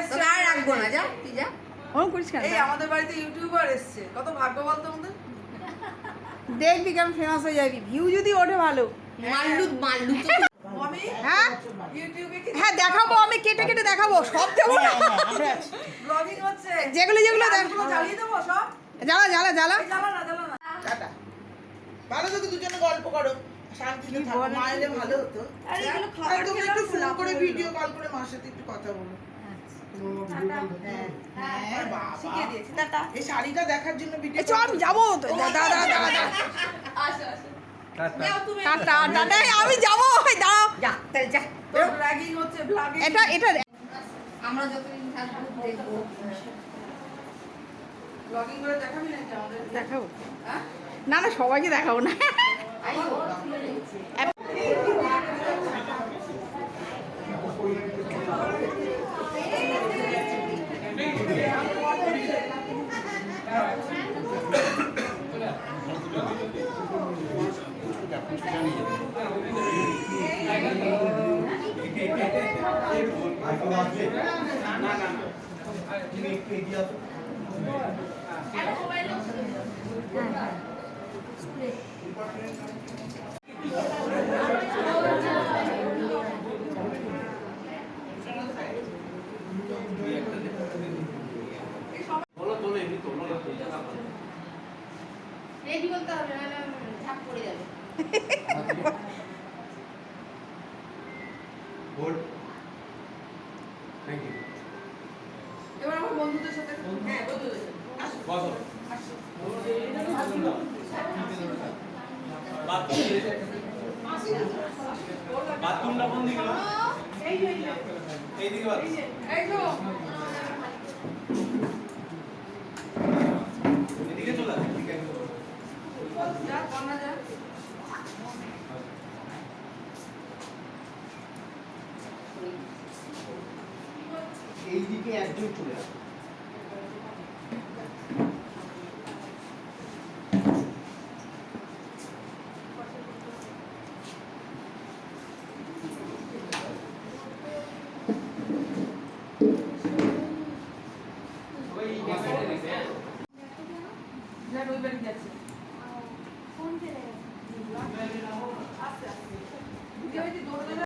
এসছে। আর রাখব না? যা তুই যা। ওরকম করিস কেন? এই আমাদের বাড়িতে ইউটিউবার এসছে। কত ভাগ্য বলতো আমাদের দেখবি কেমন ফেমাস হয়ে যাবি। ভিউ যদি ওঠে ভালো। মাল্লু মাল্লু তো হ্যাঁ। হ্যাঁ? দেখাবো আমি কেটে কেটে দেখাবো। সব দেবো না। ব্লগিং হচ্ছে। যেগুলো যেগুলো জ্বালা জ্বালা জ্বালা। ভালো দুজনে গল্প করো শান্তিতে থাকো মা ভালো হতো। একটু ফোন করে ভিডিও কল করে মার সাথে একটু কথা বলো। আমি যাব। টাটা। টাটা এই আমি যাব। দাঁড়াও। যা তাহলে যা। তো ব্লগিং হচ্ছে ব্লগিং এটা এটা আমরা যতদিন দেখব। ব্লগিং করে দেখাবি নাকি আমাদের? দেখাবো। হ্যাঁ? না না সবাইকে দেখাবো না। রেডি করতে হবে নাহলে ঝাপ পড়ে যাবে। এবার আমার বন্ধুদের সাথে হ্যাঁ বন্ধুদের সাথে। বাথরুমটা কোন দিকে? এই এদিকে চলে যা কন্যা যা এই দিকে একদম চলে আসবে ওই